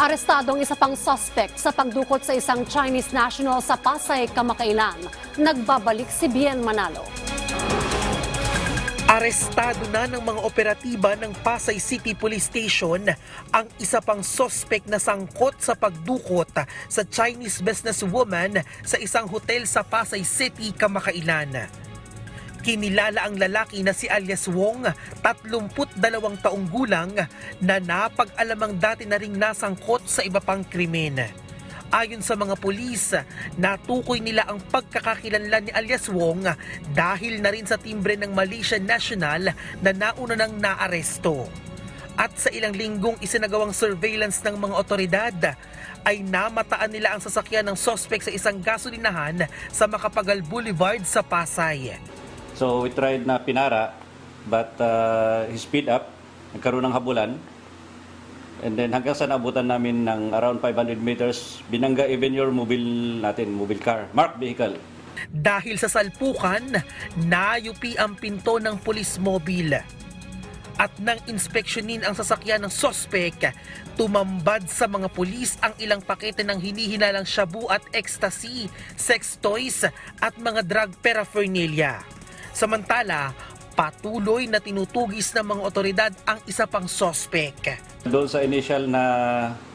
Arestadong isa pang suspect sa pagdukot sa isang Chinese national sa Pasay kamakailan. Nagbabalik si Bien Manalo. Arestado na ng mga operatiba ng Pasay City Police Station ang isa pang sospek na sangkot sa pagdukot sa Chinese businesswoman sa isang hotel sa Pasay City, Kamakailan. Kinilala ang lalaki na si alias Wong, 32 taong gulang, na napag-alamang dati na ring nasangkot sa iba pang krimen. Ayon sa mga pulis, natukoy nila ang pagkakakilanlan ni alias Wong dahil na rin sa timbre ng Malaysian National na nauna nang naaresto. At sa ilang linggong isinagawang surveillance ng mga otoridad, ay namataan nila ang sasakyan ng sospek sa isang gasolinahan sa Makapagal Boulevard sa Pasay. So we tried na pinara, but uh, he speed up, nagkaroon ng habulan. And then hanggang sa naabutan namin ng around 500 meters, binangga even your mobile natin, mobile car, marked vehicle. Dahil sa salpukan, nayupi ang pinto ng police mobile. At nang inspeksyonin ang sasakyan ng sospek, tumambad sa mga pulis ang ilang pakete ng hinihinalang shabu at ecstasy, sex toys at mga drug paraphernalia. Samantala, patuloy na tinutugis ng mga otoridad ang isa pang sospek. Doon sa initial na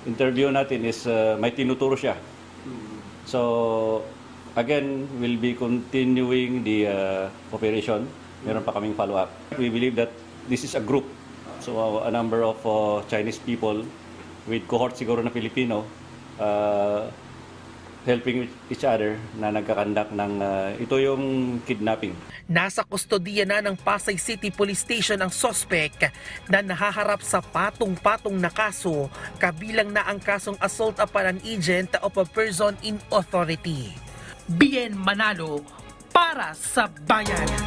interview natin is uh, may tinuturo siya. So again, we'll be continuing the uh, operation. Meron pa kaming follow-up. We believe that this is a group. So a number of uh, Chinese people with cohort siguro na Filipino uh, helping each other na nagkakandak ng uh, ito yung kidnapping. Nasa kustodiya na ng Pasay City Police Station ang sospek na nahaharap sa patong-patong na kaso kabilang na ang kasong assault upon an agent of a person in authority. Bien Manalo para sa bayan.